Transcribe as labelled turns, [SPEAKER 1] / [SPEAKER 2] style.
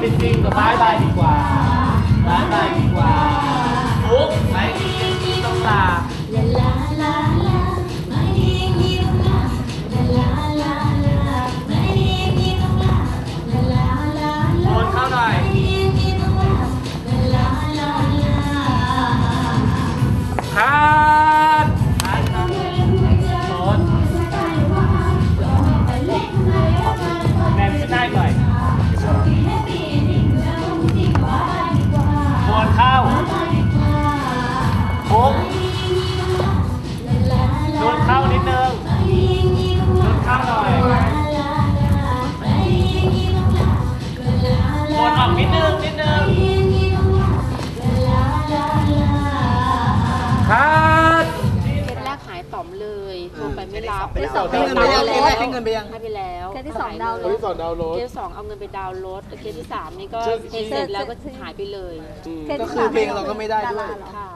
[SPEAKER 1] จริงกับายบายดีกว่าบายบายดีกว่าฟุกไหนต้องตาโไป
[SPEAKER 2] ไม่รับ
[SPEAKER 3] เคสสอง
[SPEAKER 2] ให้
[SPEAKER 3] ได้เงินไปยัง
[SPEAKER 2] แล้ว
[SPEAKER 3] เคสแรกได้เงินไปยัง
[SPEAKER 2] ให้ไปแล้ว
[SPEAKER 4] เคสที่สองดาวน์โหล
[SPEAKER 3] คนที่สอนดาวน์โหลด
[SPEAKER 2] เคสสองเอาเงินไปดาวน์รถเคสที่สามนี่ก็
[SPEAKER 3] เคส
[SPEAKER 2] เซ็นเสร็จแล้วก็หายไปเลย
[SPEAKER 4] เคส
[SPEAKER 3] ก็
[SPEAKER 4] ที่
[SPEAKER 3] คือ
[SPEAKER 4] สาม
[SPEAKER 3] เพลงเราก็ไม่ได้ด้วยา
[SPEAKER 4] ราเหรอ
[SPEAKER 2] ค่ะ